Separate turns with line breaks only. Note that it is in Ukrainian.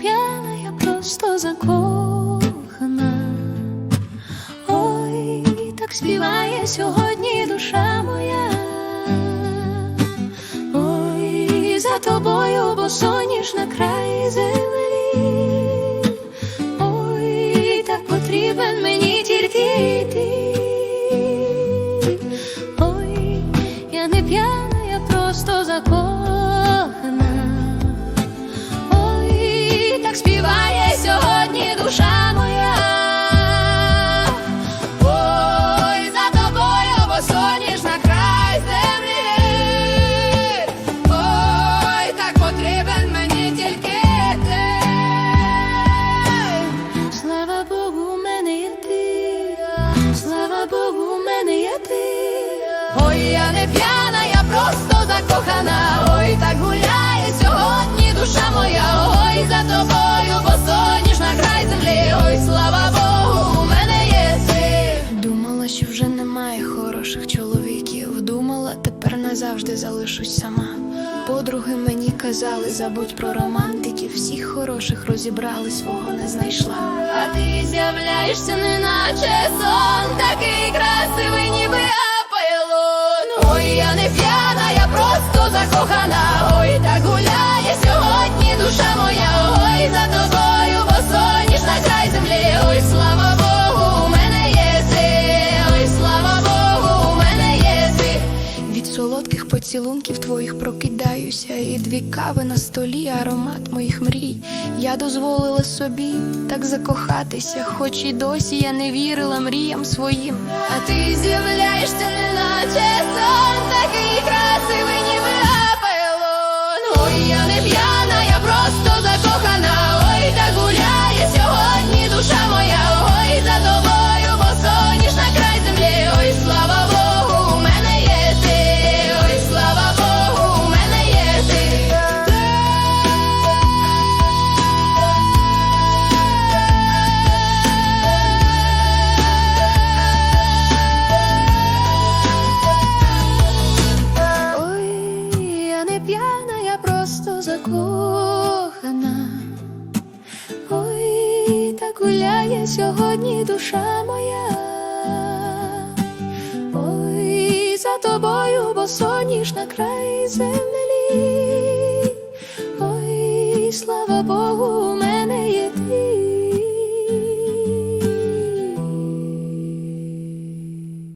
п'яна, я просто закохана. Ой, так співає сьогодні душа моя. Ой, за тобою, бо соніш на край землі. Ой, так потрібен мені тільки ти. Ой, я не п'яна, я просто закохана. Ти. Ой, я не п'яна, я просто закохана. Ой, так гуляє сьогодні душа моя. Ой, за тобою, бо соніш на край землі. Ой, слава Богу, у мене є ти.
Думала, що вже немає хороших чоловіків. Думала, тепер назавжди залишусь сама. Подруги мені казали, забудь про романтиків. Хороших розібрали, свого не знайшла.
А ти з'являєшся, неначе сон, такий красивий, ніби
поцілунків твоїх прокидаюся, і дві кави на столі, аромат моїх мрій. Я дозволила собі так закохатися, хоч і досі я не вірила мріям своїм.
А ти з'являєшся, неначе сон, такий красивий, ніби апелон. Ой, я не п'яна, гуляє сьогодні душа моя. Ой, за тобою, бо соніш на край землі. Ой, слава Богу, у мене є ти.